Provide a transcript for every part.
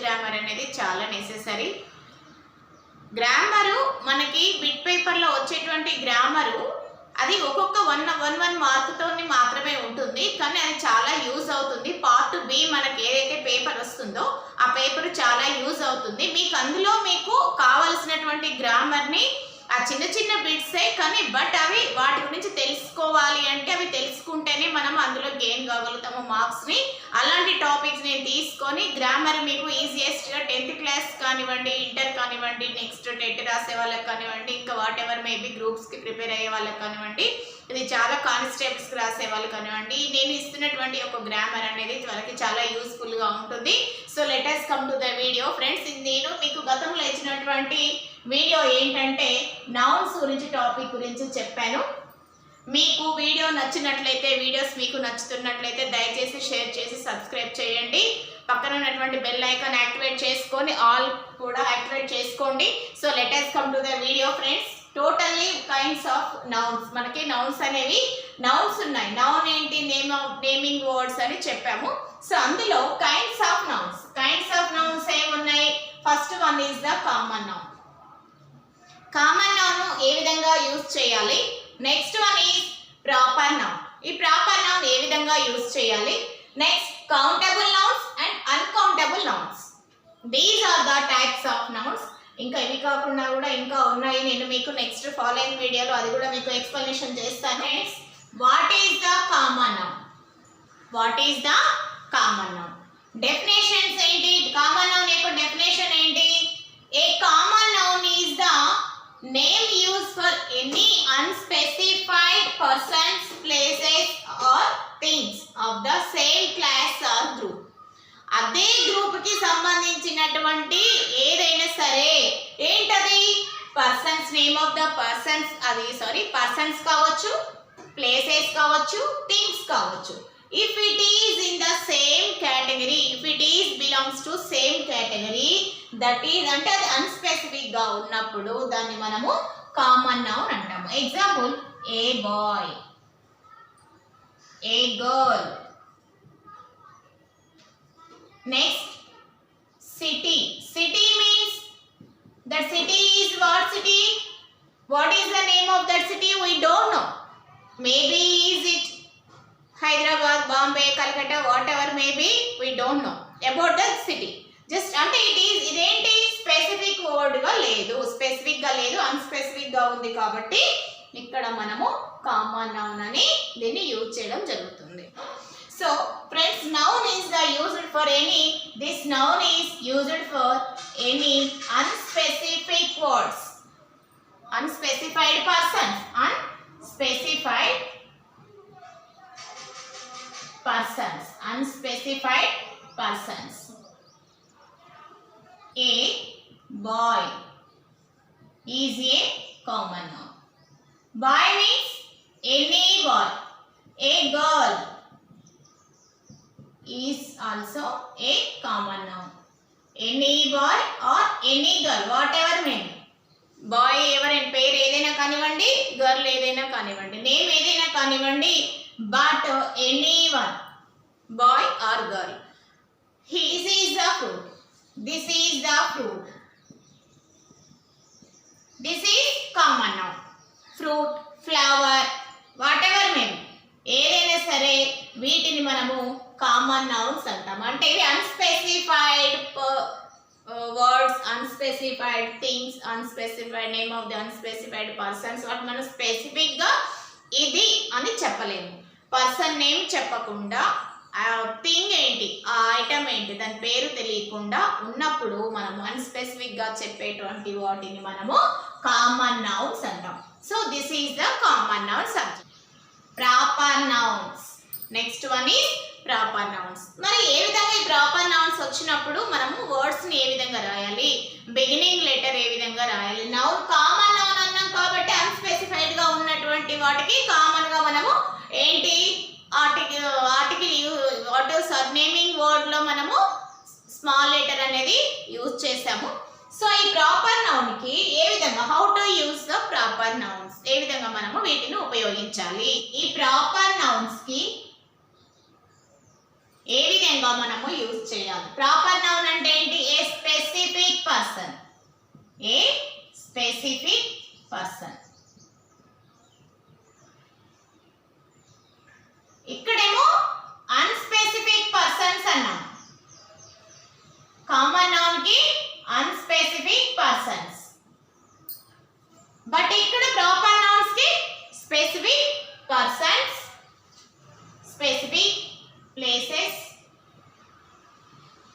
Grammar అనేది చాలా necessary grammar మనకి బిట్ పేపర్లో వచ్చేటువంటి గ్రామరు అది ఒక్కొక్క వన్ వన్ వన్ మార్క్తో మాత్రమే ఉంటుంది. కానీ అది చాలా యూజ్ అవుతుంది. పార్ట్ బి మనకి ఏదైతే పేపర్ వస్తుందో ఆ పేపర్ చాలా యూజ్ అవుతుంది. మీకు అందులో మీకు కావలసినటువంటి గ్రామర్ని ఆ చిన్న చిన్న బిట్సే కానీ బట్ అవి వాటి గురించి తెలుసుకోవాలి అంటే అవి తెలుసుకుంటేనే మనం అందులో గెయిన్ కాగలుగుతాము మార్క్స్ని అలాంటి టాపిక్స్ నేను తీసుకొని గ్రామర్ మీకు ఈజియెస్ట్గా టెన్త్ క్లాస్ కానివ్వండి ఇంటర్ కానివ్వండి నెక్స్ట్ టెట్ రాసే వాళ్ళకి కానివ్వండి ఇంకా వాట్ ఎవర్ మేబీ గ్రూప్స్కి ప్రిపేర్ అయ్యే వాళ్ళకి కానివ్వండి. ఇది చాలా కానిస్టేబుల్స్కి రాసేవాళ్ళు కానివ్వండి నేను ఇస్తున్నటువంటి ఒక గ్రామర్ అనేది వాళ్ళకి చాలా యూస్ఫుల్గా ఉంటుంది. So letters come to the video friends ఇది నేను మీకు గతంలో ఇచ్చినటువంటి వీడియో ఏంటంటే నౌన్స్ గురించి టాపిక్ గురించి చెప్పాను. మీకు వీడియో నచ్చినట్లయితే వీడియోస్ మీకు నచ్చుతున్నట్లయితే దయచేసి షేర్ చేసి సబ్స్క్రైబ్ చేయండి. పక్కన ఉన్నటువంటి బెల్ ఐకాన్ యాక్టివేట్ చేసుకొని ఆల్ కూడా యాక్టివేట్ చేసుకోండి. So latest come to the video friends totally kinds of nouns మనకి నౌన్స్ అనేవి నౌన్స్ ఉన్నాయి. నౌన్ ఏంటి? నేమ్ ఆఫ్ నేమింగ్ వర్డ్స్ అని చెప్పాము. సో అందులో kinds of nouns kinds of nouns ఏమున్నాయి? First one is the common noun common noun ఏ విధంగా use చేయాలి? Next one is proper noun ఈ ప్రాపర్ నౌన్ ఏ విధంగా యూజ్ చేయాలి? Next countable nouns and uncountable nouns these are the types of nouns ఇంకా ఇవి కాకుండా కూడా ఇంకా ఉన్నాయి. నేను మీకు నెక్స్ట్ ఫాలోయింగ్ వీడియోలో అది కూడా మీకు ఎక్స్ప్లెనేషన్ చేస్తాను. What is the common what is the common noun definitions ఏంటి? కామన్ నౌన్ యొక్క డెఫినేషన్ ఏంటి? A common noun is the name use for any unspecified persons places or things of the same class or group అదే గ్రూప్కి సంబంధించినటువంటి ఏదైనా సరే ఏంటది? Persons name of the persons అది సారీ పర్సన్స్ కావచ్చు ప్లేసెస్ కావచ్చు థింగ్స్ కావచ్చు. If it is in the same category if it is belongs to same category that is అంటే అది అన్స్పెసిఫిక్గా ఉన్నప్పుడు దాన్ని మనము కామన్ నౌన్ అంటాము. Example a boy a girl next any unspecified words. Unspecified persons. Unspecified persons. Unspecified persons. A boy is a common noun. Boy means a neighbor. A girl is also a common noun. Any boy or any girl whatever name boy ఎవరైనా పేరు ఏదైనా కానివ్వండి girl ఏదైనా కానివ్వండి name ఏదైనా కానివ్వండి but any one boy or girl he's is the fruit this is the fruit this is common now fruit flower whatever మేము ఏదైనా సరే వీటిని మనము కామన్ నౌన్స్ అంటాం. అంటే ఇవి unspecified words unspecified things unspecified name of the unspecified persons వాటి మనం స్పెసిఫిక్గా ఇది అని చెప్పలేము. పర్సన్ నేమ్ చెప్పకుండా uh, థింగ్ ఏంటి ఆ ఐటమ్ ఏంటి దాని పేరు తెలియకుండా ఉన్నప్పుడు మనము అన్స్పెసిఫిక్గా చెప్పేటువంటి వాటిని మనము కామన్ నౌన్స్ అంటాం. So this is the common noun subject proper nouns next one is proper nouns మరి ఏ విధంగా ఈ ప్రాపర్ నౌన్స్ వచ్చినప్పుడు మనము వర్డ్స్ని ఏ విధంగా రాయాలి? బిగినింగ్ లెటర్ ఏ విధంగా రాయాలి? నౌన్ కామన్ నౌన్ అన్నాం కాబట్టి అన్స్పెసిఫైడ్గా ఉన్నటువంటి వాటికి కామన్గా మనము ఏంటి? Article article what sir naming వర్డ్లో మనము స్మాల్ లెటర్ అనేది యూజ్ చేసాము సో ఈ ప్రాపర్ నౌన్కి ఏ విధంగా how to use proper nouns? ఏ విధంగా మనము వీటిని ఉపయోగించాలి? ఈ ప్రాపర్ నౌన్స్ గా మనము యూజ్ చేయాలి. ప్రాపర్ నౌన్ అంటే ఏంటి? A specific person a specific person ఇక్కడేమో అన్స్పెసిఫిక్ పర్సన్స్ అన్నాం. కామన్ నౌన్కి అన్స్పెసిఫిక్ పర్సన్స్ బట్ ఇక్కడ proper నౌన్స్కి specific persons specific places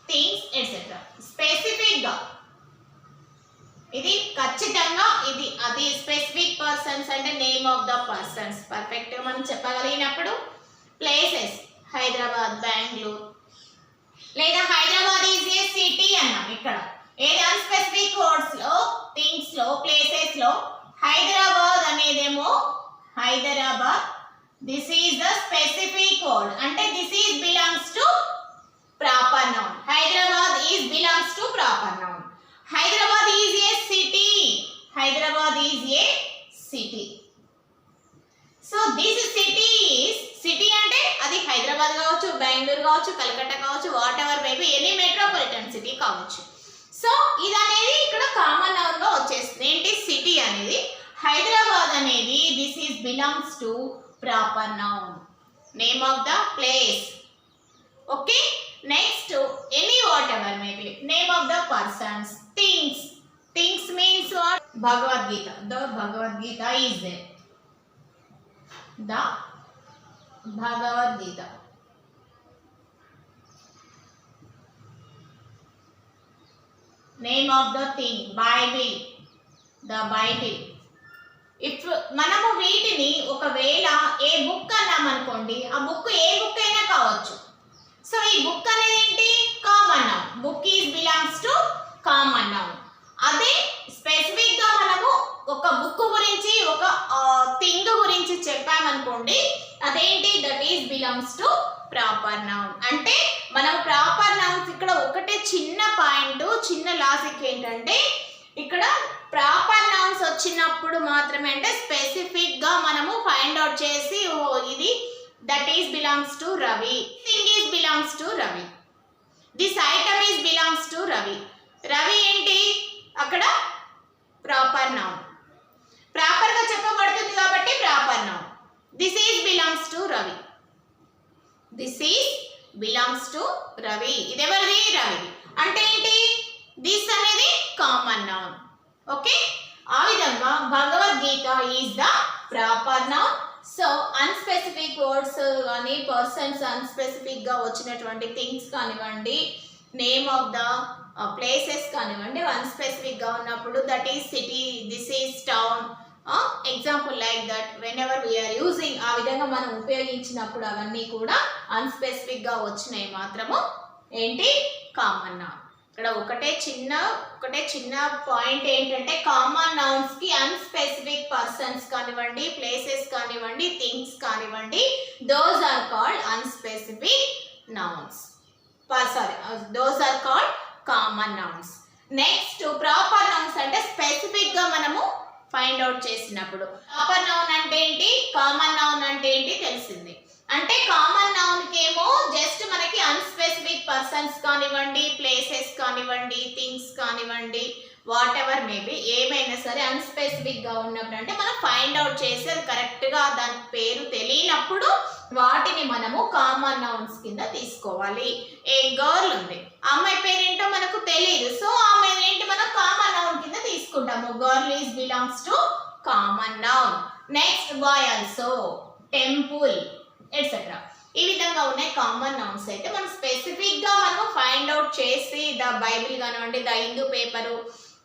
things etcetera స్పెసిఫిక్గా ఇది ఖచ్చితంగా ఇది అది స్పెసిఫిక్ పర్సన్స్ అంటే నేమ్ ఆఫ్ ద పర్సన్స్ పర్ఫెక్ట్గా మనం చెప్పగలిగినప్పుడు ప్లేసెస్ హైదరాబాద్ బెంగళూరు లేదా హైదరాబాద్ ఈజ్ ఏ సిటీ అన్నాం ఇక్కడ ఏది అన్స్పెసిఫిక్ వర్డ్స్లో థింగ్స్లో ప్లేసెస్లో Hyderabad అనేదేమో Hyderabad this is the specific word అంటే this is belongs to proper noun Hyderabad is belongs to proper noun Hyderabad is a city Hyderabad is a city so this city city అంటే అది హైదరాబాద్ కావచ్చు బెంగళూరు కావచ్చు కలకత్తా కావచ్చు whatever maybe any metropolitan city కావచ్చు. సో ఇది అనేది ఇక్కడ కామన్ నౌన్ వచ్చేస్తుంది. ఏంటి? సిటీ అనేది హైదరాబాద్ అనేది this is belongs to proper noun. Name of the place. Okay. Next to any whatever may be. Name of the persons. Things. Things means what? Bhagavad Gita. The Bhagavad Gita is there. The Bhagavad Gita. Name of the thing. Bible. The Bible. If మనము వీటిని ఒకవేళ ఏ book అన్నాం అనుకోండి ఆ book ఏ book అయినా కావచ్చు. So ఈ book అనేది ఏంటి? Common noun book is belongs to common noun అదే స్పెసిఫిక్గా మనము ఒక బుక్ గురించి ఒక థింగ్ గురించి చెప్పామనుకోండి అదేంటి? That is belongs to proper noun అంటే మనం ప్రాపర్ నౌన్స్ ఇక్కడ ఒకటే చిన్న పాయింట్ చిన్న లాజిక్ ఏంటంటే ఇక్కడ ప్రాపర్ నౌన్స్ వచ్చినప్పుడు మాత్రమే అంటే స్పెసిఫిక్గా మనము ఫైండ్ అవుట్ చేసి ఓ ఇది that is belongs to Ravi thing is belongs to Ravi this item is belongs to Ravi Ravi ఏంటి? అక్కడ ప్రాపర్ నౌన్ ప్రాపర్గా చెప్పబడుతుంది కాబట్టి proper noun this is belongs to Ravi this is belongs to Ravi ఇది రవి అంటే ఏంటి? This అనేది common noun okay ఆ విధంగా Bhagavad Gita is the proper noun so unspecific words కానీ పర్సన్స్ అన్స్పెసిఫిక్గా వచ్చినటువంటి థింగ్స్ కానివ్వండి నేమ్ ఆఫ్ ద ప్లేసెస్ కానివ్వండి అన్స్పెసిఫిక్గా ఉన్నప్పుడు that is city this is town example like that whenever we are using ఆ విధంగా మనం ఉపయోగించినప్పుడు అవన్నీ కూడా అన్స్పెసిఫిక్గా వచ్చినాయి మాత్రము ఏంటి? కామన్ నా ఇక్కడ ఒకటే చిన్న ఒకటే చిన్న పాయింట్ ఏంటంటే కామన్ నౌన్స్కి అన్స్పెసిఫిక్ పర్సన్స్ కానివ్వండి ప్లేసెస్ కానివ్వండి థింగ్స్ కానివ్వండి those are called unspecific nouns sorry those are called common nouns next proper nouns అంటే స్పెసిఫిక్గా మనము ఫైండ్ అవుట్ చేసినప్పుడు. ప్రాపర్ నౌన్ అంటే ఏంటి? కామన్ నౌన్ అంటే ఏంటి? తెలిసింది. అంటే కామన్ నౌన్ కేమో జస్ట్ మనకి అన్స్పెసిఫిక్ పర్సన్స్ కానివ్వండి ప్లేసెస్ కానివ్వండి థింగ్స్ కానివ్వండి వాట్ ఎవర్ మేబీ ఏమైనా సరే అన్స్పెసిఫిక్గా ఉన్నప్పుడు అంటే మనం ఫైండ్ అవుట్ చేసి అది దాని పేరు తెలియనప్పుడు వాటిని మనము కామన్ నౌన్స్ కింద తీసుకోవాలి. ఏ గర్ల్ ఉంది అమ్మాయి పేరేంటో మనకు తెలియదు సో ఆమె ఏంటి మనం కామన్ నౌన్ కింద తీసుకుంటాము. Girl is belongs to common noun next boy also temple etcetera ఈ విధంగా ఉన్నాయి కామన్ నౌన్స్ అయితే మనం స్పెసిఫిక్గా మనం ఫైండ్ అవుట్ చేసి ద బైబిల్ కానివ్వండి the Hindu paper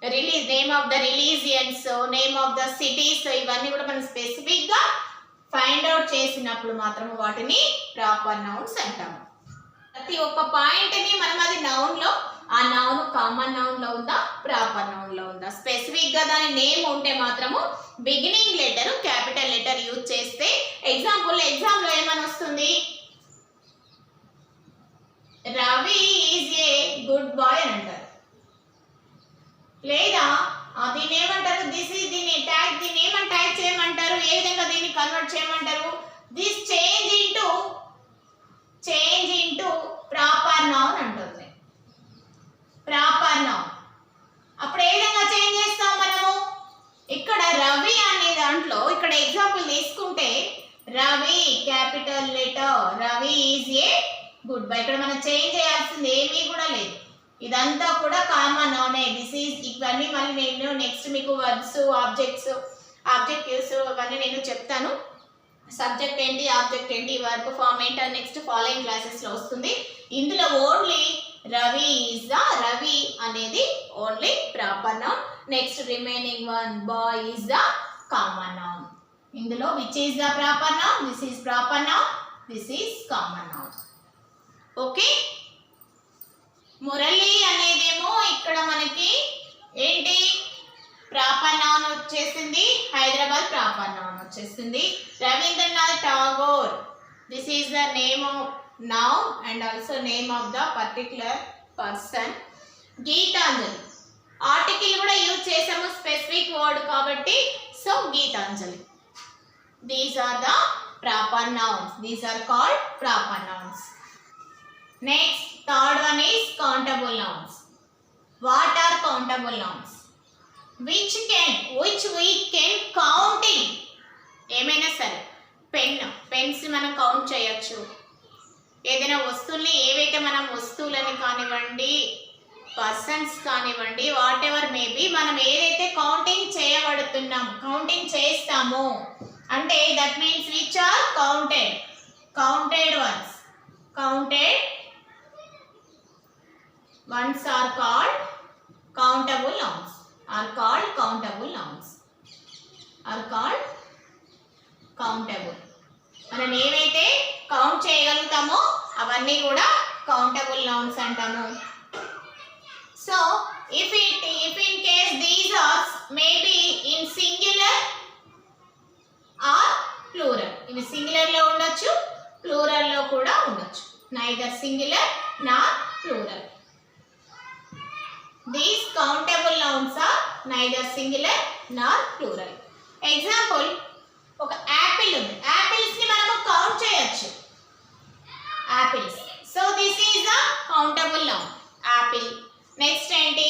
release name of the religions name of the cities ఇవన్నీ కూడా మనం స్పెసిఫిక్గా ఫైండ్ అవుట్ చేసినప్పుడు మాత్రం వాటిని ప్రాపర్ నౌన్స్ అంటాము. ప్రతి ఒక్క పాయింట్ని మనం అది నౌన్లో ఆ నౌన్ కామన్ నౌన్లో ఉందా? ప్రాపర్ నౌన్లో ఉందా? స్పెసిఫిక్గా దాని నేమ్ ఉంటే మాత్రము beginning letter capital letter use చేస్తే ఎగ్జాంపుల్ ఎగ్జామ్లో ఏమని వస్తుంది? Ravi is a good boy అని అంటారు. లేదా దీని ఏమంటారు? దిస్ ఈజ్ దీన్ని ట్యాగ్ దీన్ని ఏమని ట్యాగ్ ఏ విధంగా దీన్ని కన్వర్ట్ చేయమంటారు? This change into change into proper noun అంటుంది ప్రాపర్ నౌన్ అప్పుడు ఏ విధంగా చేంజ్ చేస్తాం మనము ఇక్కడ రవి అనే దాంట్లో ఇక్కడ ఎగ్జాంపుల్ తీసుకుంటే Ravi capital letter Ravi is a good boy ఇక్కడ మనం చేంజ్ చేయాల్సింది ఏమీ కూడా లేదు. ఇదంతా కూడా కామన్ నౌనే దిస్ ఈజ్ ఇవన్నీ మళ్ళీ నేను నెక్స్ట్ మీకు వర్డ్స్ ఆబ్జెక్ట్స్ ఆబ్జెక్టివ్స్ అవన్నీ నేను చెప్తాను. సబ్జెక్ట్ ఏంటి ఆబ్జెక్ట్ ఏంటి వర్క్ ఫామ్ ఏంటి అని నెక్స్ట్ ఫాలోయింగ్ క్లాసెస్లో వస్తుంది. ఇందులో only Ravi is the Ravi అనేది only proper noun next remaining one boy is the common noun ఇందులో which is the proper noun this is proper noun this is common noun okay? Murali అనేదేమో ఇక్కడ మనకి ఏంటి? Proper noun వచ్చేసింది. Hyderabad proper noun వచ్చేసింది Rabindranath Tagore. This is the name of now and also name of the particular person Gitanjali. Article కూడా use చేసాము specific word కాబట్టి so Gitanjali. These are the proper nouns these are called proper nouns next third one is countable nouns what are countable nouns which can which we can counting ఏమైనా సరే pen pens మనం count చేయొచ్చు. ఏదైనా వస్తువుల్ని ఏవైతే మనం వస్తువులని కానివ్వండి పర్సన్స్ కానివ్వండి వాట్ ఎవర్ మేబీ మనం ఏదైతే కౌంటింగ్ చేయబడుతున్నాం కౌంటింగ్ చేస్తాము అంటే that means which are counted counted ones counted Ones are called countable nouns. Are called countable nouns. Are called countable మనం ఏవైతే కౌంట్ చేయగలుగుతామో అవన్నీ కూడా కౌంటబుల్ నౌన్స్ అంటాము. So if it if in case these are maybe in singular or plural ఇవి సింగులర్లో ఉండొచ్చు ప్లూరల్లో కూడా ఉండొచ్చు. Neither singular nor plural these countable nouns are neither singular nor plural example ఒక యాపిల్ ఉంది. యాపిల్స్ని మనము కౌంట్ చేయొచ్చు. Apples so this is a countable noun apple next ఏంటి?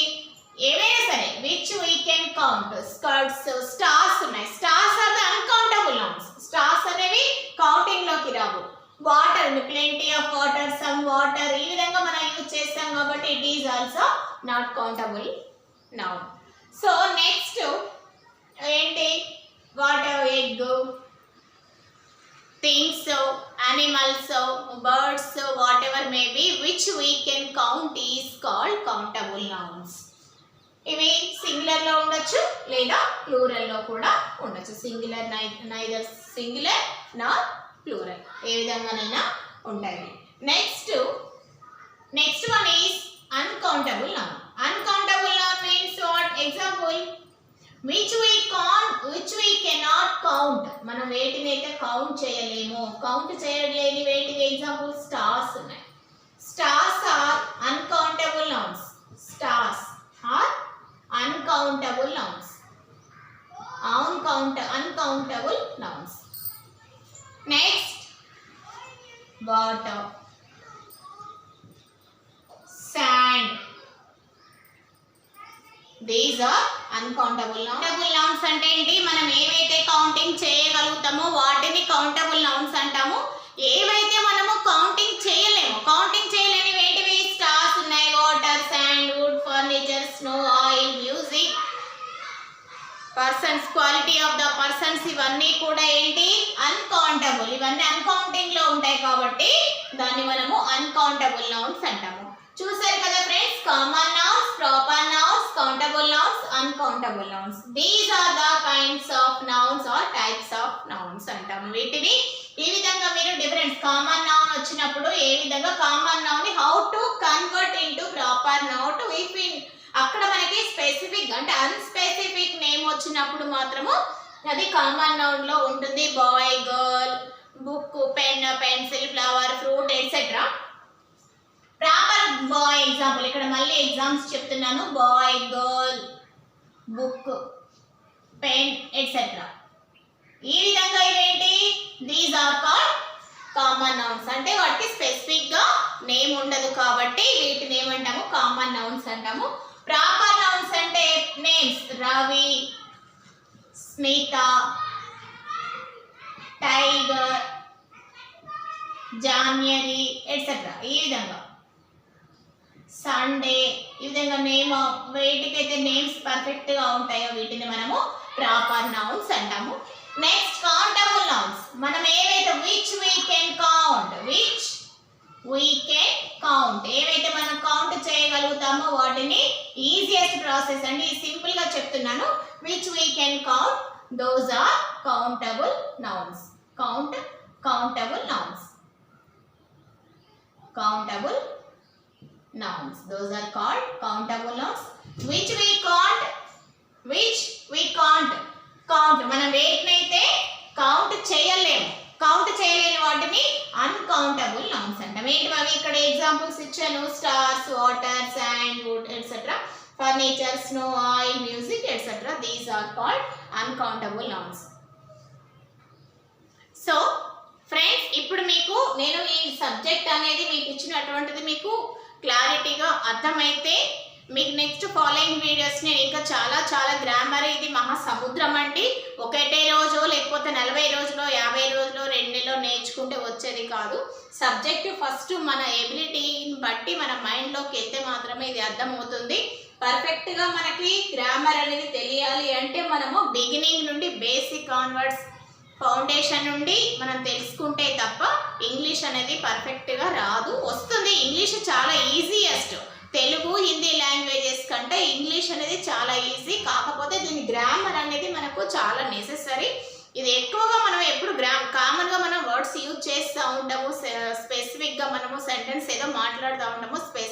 ఏవైనా సరే which we can count skirts stars ఉన్నాయి. Stars are the uncountable nouns stars అనేవి కౌంటింగ్లోకి రావు. Water plenty of water some water ఈ విధంగా మనం యూజ్ చేస్తాం కాబట్టి it is also not countable noun so next ఏంటి? Water egg things animals birds whatever maybe which we can count is called countable ఇవి సింగులర్లో ఉండొచ్చు లేదా ప్లూరల్లో కూడా ఉండొచ్చు. Singular neither singular nor plural ఏ విధంగానైనా ఉంటాయి. Next next one is uncountable noun uncountable noun means what example which we can which we cannot count మనం వేటిని అయితే కౌంట్ చేయలేము. కౌంట్ చేయలేని వేటివి ఎగ్జాంపుల్ స్టార్స్ ఉన్నాయి. Stars are uncountable nouns stars are uncountable nouns uncount uncountable nouns next water sand. These uncountable nouns. Countable nouns అంటే ఏంటి? మనం ఏవైతే కౌంటింగ్ చేయగలుగుతామో వాటిని కౌంటబుల్ నౌన్స్ అంటాము. ఏవైతే మనము కౌంటింగ్ చేయలేము. కౌంటింగ్ చేయలేని వేటివి స్టార్స్ ఉన్నాయి. Water sand wood furniture snow oil music persons quality of the persons ఇవన్నీ కూడా ఏంటి? అన్కౌంటబుల్ ఇవన్నీ అన్కౌంటింగ్లో ఉంటాయి కాబట్టి దాన్ని మనము అన్కౌంటబుల్ నౌన్స్ అంటాము. చూసారు కదా friends common nouns proper nouns countable nouns uncountable nouns these are the kinds of nouns or types of nouns అంటాము వీటిని ఈ విధంగా మీరు డిఫరెన్స్ కామన్ నౌన్ వచ్చినప్పుడు ఏ విధంగా common noun how to convert into proper noun if in అక్కడ మనకి స్పెసిఫిక్ అంటే అన్స్పెసిఫిక్ నేమ్ వచ్చినప్పుడు మాత్రము అది కామన్ నౌన్లో ఉంటుంది. Boy girl book pen pencil flower fruit etcetera proper boy example ఇక్కడ మళ్ళీ ఎగ్జామ్స్ చెప్తున్నాను. Boy girl book pen etcetera ఈ విధంగా ఇవేంటి? These are called common nouns అంటే వాటికి స్పెసిఫిక్గా నేమ్ ఉండదు కాబట్టి వీటిని ఏమంటాము? కామన్ నౌన్స్ అంటాము. ప్రాపర్ నౌన్స్ అంటే names Ravi Smita tiger January etcetera ఈ విధంగా. సండే ఈ విధంగా నేమ్ వీటికైతే నేమ్స్ పర్ఫెక్ట్గా ఉంటాయో వీటిని మనము ప్రాపర్ నౌన్స్ అంటాము. నెక్స్ట్ కౌంటబుల్ నౌన్స్ మనం ఏవైతే which we can count which we can count ఏవైతే మనం కౌంట్ చేయగలుగుతామో వాటిని ఈజియెస్ట్ ప్రాసెస్ అండి. సింపుల్గా చెప్తున్నాను. Which we can count those are countable nouns count countable nouns countable nouns. Those are called countable nouns which we can't which we can't count. మనం వేటినైతే count చేయలేము count చేయలేని వాటిని అన్కౌంటబుల్ నౌన్స్ అంటాం. ఏంటి అవి ఇక్కడ ఎగ్జాంపుల్స్ ఇచ్చాను. Stars water sand wood etcetera furniture snow oil music etcetera these are called uncountable nouns so friends ఇప్పుడు మీకు నేను ఈ సబ్జెక్ట్ అనేది మీకు ఇచ్చినటువంటిది మీకు క్లారిటీగా అర్థమైతే మీకు నెక్స్ట్ ఫాలోయింగ్ వీడియోస్ నేను ఇంకా చాలా చాలా గ్రామర్ ఇది మహా సముద్రం అండి. ఒకటే రోజు లేకపోతే నలభై రోజులో యాభై రోజులో రెండు నెలలో నేర్చుకుంటే వచ్చేది కాదు. సబ్జెక్ట్ ఫస్ట్ మన ఎబిలిటీని బట్టి మన మైండ్లోకి వెళ్తే మాత్రమే ఇది అర్థమవుతుంది. పర్ఫెక్ట్గా మనకి గ్రామర్ అనేది తెలియాలి అంటే మనము బిగినింగ్ నుండి బేసిక్ కాన్వర్డ్స్ ఫౌండేషన్ నుండి మనం తెలుసుకుంటే తప్ప ఇంగ్లీష్ అనేది పర్ఫెక్ట్గా రాదు. వస్తుంది. ఇంగ్లీష్ చాలా ఈజీయెస్ట్ తెలుగు హిందీ లాంగ్వేజెస్ కంటే ఇంగ్లీష్ అనేది చాలా ఈజీ కాకపోతే దీని గ్రామర్ అనేది మనకు చాలా నెసెసరీ ఇది ఎక్కువగా మనం ఎప్పుడు గ్రా కామన్గా మనం వర్డ్స్ యూజ్ చేస్తూ ఉంటాము. స్పెసిఫిక్గా మనము సెంటెన్స్ ఏదో మాట్లాడుతూ ఉంటాము. స్పె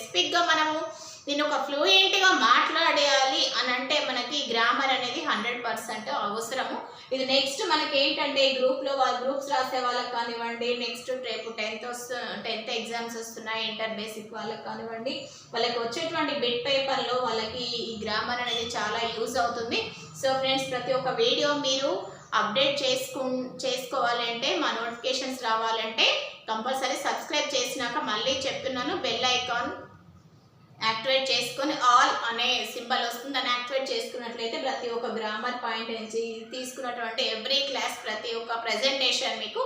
నేను ఒక ఫ్లూయెంట్గా మాట్లాడేయాలి అని అంటే మనకి గ్రామర్ అనేది హండ్రెడ్ పర్సెంట్ అవసరము. ఇది నెక్స్ట్ మనకి ఏంటంటే గ్రూప్లో వాళ్ళ గ్రూప్స్ రాసే వాళ్ళకి కానివ్వండి నెక్స్ట్ రేపు టెన్త్ వస్తు టెన్త్ ఎగ్జామ్స్ వస్తున్నాయి ఇంటర్ బేసిక్ వాళ్ళకి కానివ్వండి వాళ్ళకి వచ్చేటువంటి బిట్ పేపర్లో వాళ్ళకి ఈ గ్రామర్ అనేది చాలా యూజ్ అవుతుంది. సో ఫ్రెండ్స్ ప్రతి ఒక్క వీడియో మీరు అప్డేట్ చేసుకు చేసుకోవాలంటే మా నోటిఫికేషన్స్ రావాలంటే కంపల్సరీ సబ్స్క్రైబ్ చేసినాక మళ్ళీ చెప్తున్నాను బెల్ ఐకాన్ యాక్టివేట్ చేసుకొని ఆల్ అనే సింబల్ వస్తుంది. దాన్ని యాక్టివేట్ చేసుకున్నట్లయితే ప్రతి ఒక్క గ్రామర్ పాయింట్ నుంచి తీసుకున్నటువంటి ఎవ్రీ క్లాస్ ప్రతి ఒక్క ప్రజెంటేషన్ మీకు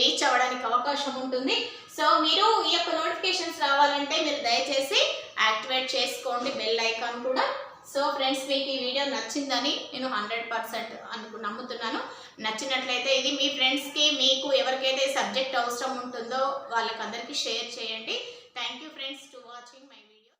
రీచ్ అవ్వడానికి అవకాశం ఉంటుంది. సో మీరు ఈ యొక్క నోటిఫికేషన్స్ రావాలంటే మీరు దయచేసి యాక్టివేట్ చేసుకోండి బెల్ ఐకాన్ కూడా. సో ఫ్రెండ్స్ మీకు ఈ వీడియో నచ్చిందని నేను హండ్రెడ్ పర్సెంట్ అనుకు నమ్ముతున్నాను. నచ్చినట్లయితే ఇది మీ ఫ్రెండ్స్కి మీకు ఎవరికైతే సబ్జెక్ట్ అవసరం ఉంటుందో వాళ్ళకందరికీ షేర్ చేయండి. Thank you friends to watching my